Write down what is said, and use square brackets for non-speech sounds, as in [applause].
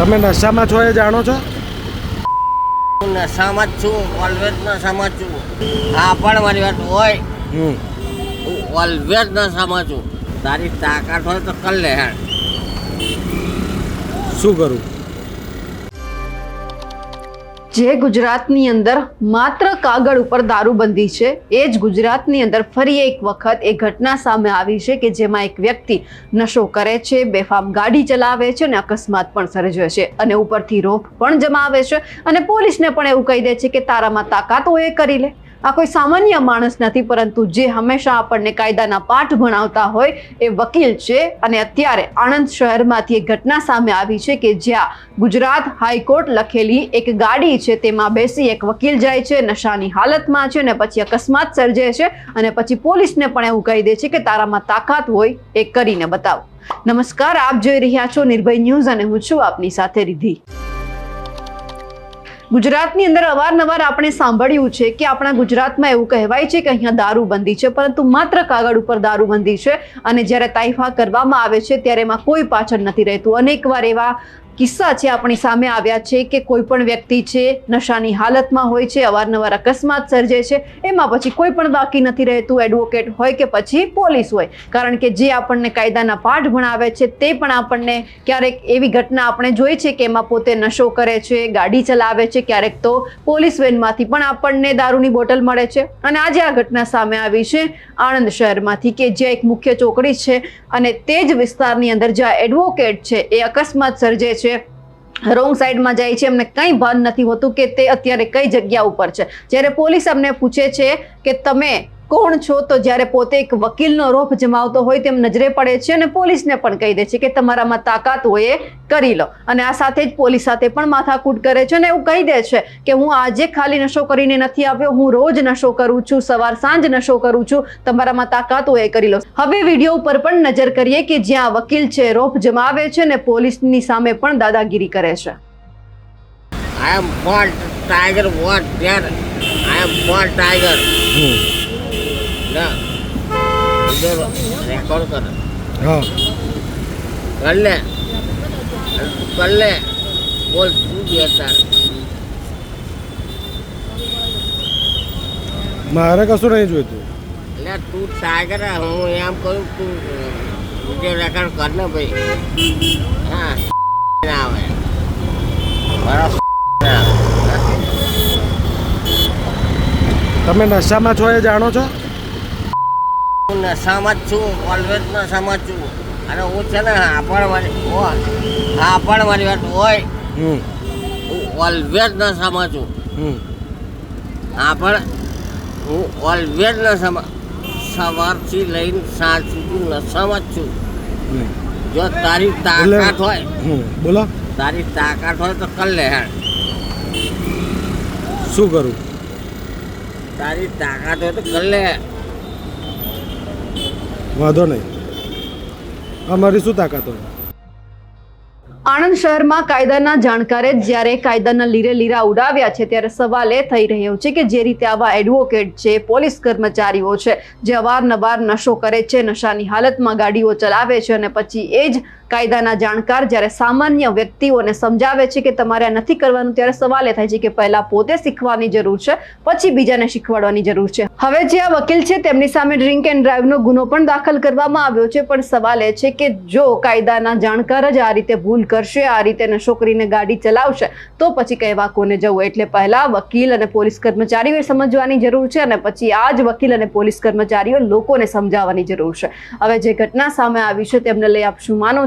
તમે નશામાં છો એ જાણો છો? હું નશામાં જ છું ઓલવેઝ નશામાં છું. હા પણ મારી વાત હોય. હું ઓલવેઝ નશામાં છું. તારી તાકાત હોય તો કર લે શું કરું? જે ગુજરાતની અંદર માત્ર કાગળ ઉપર દારૂબંધી છે, એ જ ગુજરાતની અંદર ફરી એક વખત એ ઘટના સામે આવી છે કે જેમાં એક વ્યક્તિ નશો કરે છે, બેફામ ગાડી ચલાવે છે અને અકસ્માત પણ સર્જે છે અને ઉપરથી રોપ પણ જમાવે છે અને પોલીસને પણ એવું કહી દે છે કે તારામાં તાકાત હોય એ કરી લે. આ કોઈ સામાન્ય માણસ નથી, પરંતુ જે હંમેશા આપણને કાયદાના પાઠ ભણાવતા હોય એ વકીલ છે. અને અત્યારે આણંદ શહેરમાંથી એક ઘટના સામે આવી છે કે જ્યાં ગુજરાત હાઈકોર્ટ લખેલી એક ગાડી છે, તેમાં બેસી એક વકીલ જાય છે, નશાની હાલતમાં છે અને પછી અકસ્માત સર્જે છે અને પછી પોલીસને પણ એવું કહી દે છે કે તારામાં તાકાત હોય એ કરીને બતાવો. નમસ્કાર, આપ જોઈ રહ્યા છો નિર્ભય ન્યૂઝ અને હું છું આપની સાથે રિધિ ગુજરાતની અંદર અવારનવાર આપણે સાંભળ્યું છે કે આપણા ગુજરાતમાં એવું કહેવાય છે કે અહીંયા દારૂબંધી છે, પરંતુ માત્ર કાગળ ઉપર દારૂબંધી છે. અને જ્યારે તાઇફા કરવામાં આવે છે, ત્યારે એમાં કોઈ પાછળ નથી રહેતું. અનેકવાર એવા કિસ્સા છે આપણી સામે આવ્યા છે કે કોઈ પણ વ્યક્તિ છે, નશાની હાલતમાં હોય છે, અવારનવાર અકસ્માત સર્જે છે, એમાં પછી કોઈ પણ બાકી નથી રહેતું એડવોકેટ હોય કે પછી પોલીસ હોય. કારણ કે જે આપણને કાયદાના પાઠ ભણાવે છે, તે પણ આપણને ક્યારેક એવી ઘટના આપણે જોઈ છે કે એમાં પોતે નશો કરે છે, ગાડી ચલાવે છે, ક્યારેક તો પોલીસ વેનમાંથી પણ આપણને દારૂની બોટલ મળે છે. અને આજે આ ઘટના સામે આવી છે આણંદ શહેરમાંથી કે જ્યાં એક મુખ્ય ચોકડી છે અને તે જ વિસ્તારની અંદર જ્યાં એડવોકેટ છે, એ અકસ્માત સર્જે છે રોંગ સાઈડમાં જાય છે. એમને કંઈ ભાન નથી હોતું કે તે અત્યારે કઈ જગ્યા ઉપર છે. જ્યારે પોલીસ અમને પૂછે છે કે તમે કોણ છો? તો જ્યારે પોતે એક વકીલનો રોપ જમાવતો હોય તેમ નજરે પડે છે અને પોલીસને પણ કહી દે છે કે તમારામાં તાકાત હોય એ કરી લો. અને આ સાથે જ પોલીસ સાથે પણ માથાકૂટ કરે છે અને એવું કહી દે છે કે હું આજે ખાલી નશો કરીને નથી આવ્યો હું રોજ નશો કરું છું સવાર સાંજ નશો કરું છું તમારામાં તાકાત હોય એ કરી લો. હવે વીડિયો ઉપર પણ નજર કરીએ કે જ્યાં વકીલ છે રોપ જમાવે છે અને પોલીસની સામે પણ દાદાગીરી કરે છે. I am for Tiger what there I am for Tiger. બીજો રેકોર્ડ કર હા કર. લે કર લે બોલ શું બે તાર મારે કશું નહીં જોઈતું. એટલે તું ટાઈગર હે, એમ કહું તું વીડિયો રેકોર્ડ કર ને ભાઈ. હા. [laughs] ના આવે. તમે નશામાં છો એ જાણો છો? હું નશામાં જ છું ઓલવેઝ નશામાં જ છું. અને હું છે ને હા પણ મારી વાત હોય હું ઓલવેઝ નશામાં છું. હમ. હા ઓલવેઝ નશામાં સવારથી લઈને સાંજ સુધી નશામાં જ છું. જો તારી તાકાત હોય બોલો. તારી તાકાત હોય તો કર લે હેડ. શું કરું? તારી તાકાત હોય તો કર લે વાંધો નહીં. અમારી શું તાકાત હોય? આણંદ શહેરમાં કાયદાના જાણકારે જ્યારે કાયદાના લીરે લીરા ઉડાવ્યા છે, ત્યારે સવાલ એ થઈ રહ્યો છે કે જે રીતે આવા એડવોકેટ છે, પોલીસ કર્મચારીઓ છે, જે અવારનવાર નશો કરે છે, નશાની હાલતમાં ગાડીઓ ચલાવે છે અને પછી એ જ કાયદાના જાણકાર જ્યારે સામાન્ય વ્યક્તિઓને સમજાવે છે કે તમારે આ નથી કરવાનું, ત્યારે સવાલ એ થાય છે કે પહેલા પોતે શીખવાની જરૂર છે, પછી બીજાને શીખવાડવાની જરૂર છે. હવે જે આ વકીલ છે, તેમની સામે ડ્રિંક એન્ડ ડ્રાઈવનો ગુનો પણ દાખલ કરવામાં આવ્યો છે, પણ સવાલ એ છે કે જો કાયદાના જાણકાર જ આ રીતે ભૂલ કરશે, આ રીતે નશો કરીને ગાડી ચલાવશે, તો પછી કહેવા કોને જવું? એટલે પહેલા વકીલ અને પોલીસ કર્મચારીઓએ સમજવાની જરૂર છે અને પછી આ જ વકીલ અને પોલીસ કર્મચારીઓ લોકોને સમજાવવાની જરૂર છે. હવે જે ઘટના સામે આવી છે, તેમને લઈ આપ શું માનો